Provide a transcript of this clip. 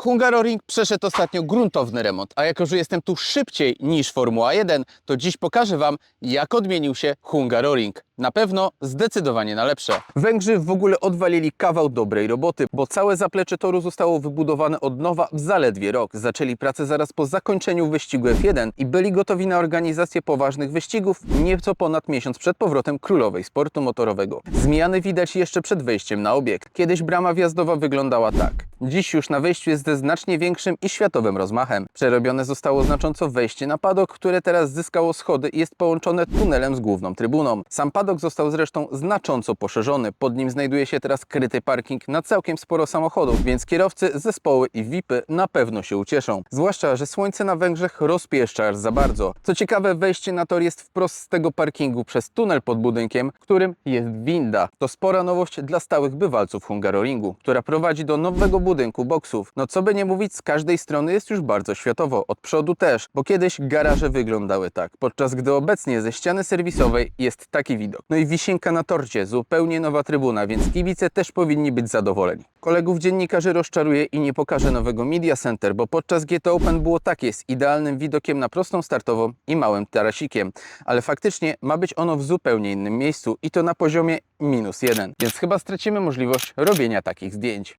Hungaroring przeszedł ostatnio gruntowny remont, a jako, że jestem tu szybciej niż Formuła 1, to dziś pokażę Wam, jak odmienił się Hungaroring. Na pewno zdecydowanie na lepsze. Węgrzy w ogóle odwalili kawał dobrej roboty, bo całe zaplecze toru zostało wybudowane od nowa w zaledwie rok. Zaczęli pracę zaraz po zakończeniu wyścigu F1 i byli gotowi na organizację poważnych wyścigów nieco ponad miesiąc przed powrotem królowej sportu motorowego. Zmiany widać jeszcze przed wejściem na obiekt. Kiedyś brama wjazdowa wyglądała tak. Dziś już na wejściu jest ze znacznie większym i światowym rozmachem. Przerobione zostało znacząco wejście na padok, które teraz zyskało schody i jest połączone tunelem z główną trybuną. Sam padok został zresztą znacząco poszerzony. Pod nim znajduje się teraz kryty parking na całkiem sporo samochodów, więc kierowcy, zespoły i VIPy na pewno się ucieszą. Zwłaszcza, że słońce na Węgrzech rozpieszcza aż za bardzo. Co ciekawe, wejście na tor jest wprost z tego parkingu przez tunel pod budynkiem, którym jest winda. To spora nowość dla stałych bywalców Hungaroringu, która prowadzi do nowego budynku boksów. No co by nie mówić, z każdej strony jest już bardzo światowo, od przodu też, bo kiedyś garaże wyglądały tak, podczas gdy obecnie ze ściany serwisowej jest taki widok. No i wisienka na torcie, zupełnie nowa trybuna, więc kibice też powinni być zadowoleni. Kolegów dziennikarzy rozczaruje i nie pokaże nowego Media Center, bo podczas GT Open było takie z idealnym widokiem na prostą startową i małym tarasikiem, ale faktycznie ma być ono w zupełnie innym miejscu i to na poziomie minus jeden, więc chyba stracimy możliwość robienia takich zdjęć.